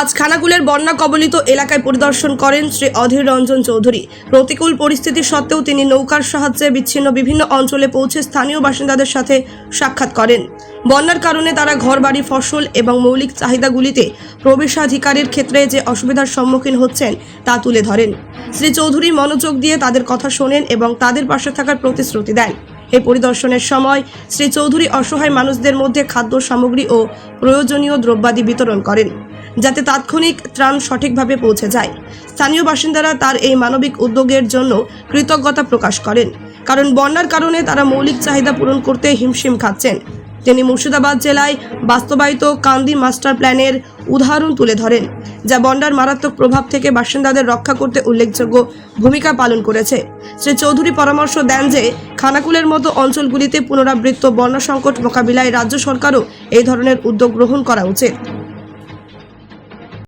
আজ খানাকুলের বন্যা কবলিত এলাকায় পরিদর্শন করেন শ্রী অধীর রঞ্জন চৌধুরী। প্রতিকূল পরিস্থিতি সত্ত্বেও তিনি নৌকার সাহায্যে বিচ্ছিন্ন বিভিন্ন অঞ্চলে পৌঁছে স্থানীয় বাসিন্দাদের সাথে সাক্ষাৎ করেন। বন্যার কারণে তারা ঘরবাড়ি, ফসল এবং মৌলিক চাহিদাগুলিতে প্রবেশাধিকারের ক্ষেত্রে যে অসুবিধার সম্মুখীন হচ্ছেন তা তুলে ধরেন। শ্রী চৌধুরী মনোযোগ দিয়ে তাদের কথা শোনেন এবং তাদের পাশে থাকার প্রতিশ্রুতি দেন। এই পরিদর্শনের সময় শ্রী চৌধুরী অসহায় মানুষদের মধ্যে খাদ্য সামগ্রী ও প্রয়োজনীয় দ্রব্যাদি বিতরণ করেন, যাতে তাৎক্ষণিক ত্রাণ সঠিকভাবে পৌঁছে যায়। স্থানীয় বাসিন্দারা তার এই মানবিক উদ্যোগের জন্য কৃতজ্ঞতা প্রকাশ করেন, কারণ বন্যার কারণে তারা মৌলিক চাহিদা পূরণ করতে হিমশিম খাচ্ছেন। তিনি মুর্শিদাবাদ জেলায় বাস্তবায়িত কান্দি মাস্টার প্ল্যানের উদাহরণ তুলে ধরেন, যা বন্ডার মারাত্মক প্রভাব থেকে বাসিন্দাদের রক্ষা করতে উল্লেখযোগ্য ভূমিকা পালন করেছে। শ্রী চৌধুরী পরামর্শ দেন যে, খানাকুলের মতো অঞ্চলগুলিতে পুনরাবৃত্ত বন্যা সংকট মোকাবিলায় রাজ্য সরকারও এই ধরনের উদ্যোগ গ্রহণ করা উচিত।